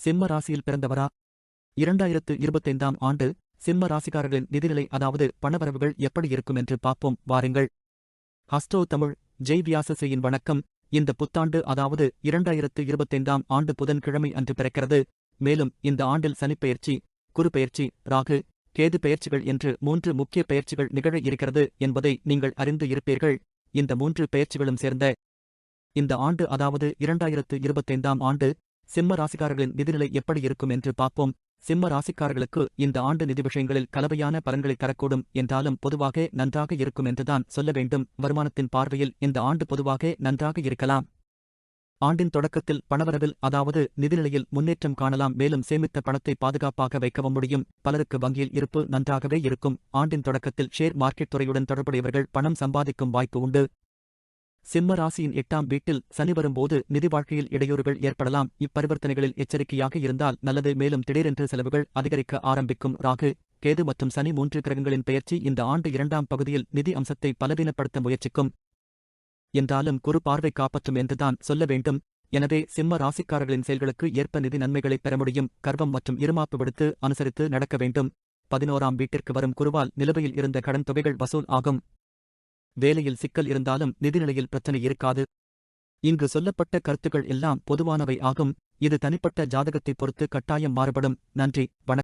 சிம்ம ராசியில் பிறந்தவரா? இரண்டாயிரத்து இருபத்தைந்தாம் ஆண்டு சிம்ம ராசிக்காரர்களின் நிதிநிலை அதாவது பணவரவுகள் எப்படி இருக்கும் என்று பார்ப்போம் வாருங்கள். ஹஸ்டோ தமிழ் ஜெய் வியாசசேயின் வணக்கம். இந்த புத்தாண்டு அதாவது இரண்டாயிரத்து இருபத்தைந்தாம் ஆண்டு புதன்கிழமை அன்று பிறக்கிறது. மேலும் இந்த ஆண்டில் சனிப்பெயர்ச்சி குருபெயர்ச்சி ராகு கேது பெயர்ச்சிகள் என்று மூன்று முக்கிய பெயர்ச்சிகள் நிகழ இருக்கிறது என்பதை நீங்கள் அறிந்து இருப்பீர்கள். இந்த மூன்று பெயர்ச்சிகளும் சேர்ந்த இந்த ஆண்டு அதாவது இரண்டாயிரத்து இருபத்தைந்தாம் ஆண்டு சிம்ம ராசிக்காரர்களின் நிதிநிலை எப்படி இருக்கும் என்று பார்ப்போம். சிம்ம ராசிக்காரர்களுக்கு இந்த ஆண்டு நிதி விஷயங்களில் கலவையான பலன்களை தரக்கூடும் என்றாலும் பொதுவாக நன்றாக இருக்கும் என்றுதான் சொல்ல வேண்டும். வருமானத்தின் பார்வையில் இந்த ஆண்டு பொதுவாக நன்றாக இருக்கலாம். ஆண்டின் தொடக்கத்தில் பணவரவில் அதாவது நிதிநிலையில் முன்னேற்றம் காணலாம். மேலும் சேமித்த பணத்தை பாதுகாப்பாக வைக்கவும் முடியும். பலருக்கு வங்கியில் இருப்பு நன்றாகவே இருக்கும். ஆண்டின் தொடக்கத்தில் ஷேர் மார்க்கெட் துறையுடன் தொடர்புடையவர்கள் பணம் சம்பாதிக்கும் வாய்ப்பு உண்டு. சிம்ம ராசியின் எட்டாம் வீட்டில் சனி வரும்போது நிதி வாழ்க்கையில் இடையூறுகள் ஏற்படலாம். இப்பரிவர்த்தனைகளில் எச்சரிக்கையாக இருந்தால் நல்லது. மேலும் திடீரென்று செலவுகள் அதிகரிக்க ஆரம்பிக்கும். ராகு கேது மற்றும் சனி மூன்று கிரகங்களின் பெயர்ச்சி இந்த ஆண்டு இரண்டாம் பகுதியில் நிதி அம்சத்தை பலவீனப்படுத்த முயற்சிக்கும். என்றாலும் குறு பார்வை காப்பற்றும் என்றுதான் சொல்ல வேண்டும். எனவே சிம்ம ராசிக்காரர்களின் செயல்களுக்கு ஏற்ப நிதி நன்மைகளை பெற முடியும். கர்வம் மற்றும் இருமாப்பு விடுத்து அனுசரித்து நடக்க வேண்டும். பதினோராம் வீட்டிற்கு வரும் குருவால் நிலுவையில் இருந்த கடன் தொகைகள் வசூல் ஆகும். வேலையில் சிக்கல் இருந்தாலும் நிதிநிலையில் பிரச்சனை இருக்காது. இங்கு சொல்லப்பட்ட கருத்துக்கள் எல்லாம் பொதுவானவை ஆகும். இது தனிப்பட்ட ஜாதகத்தை பொறுத்து கட்டாயம் மாறுபடும். நன்றி. வணக்கம்.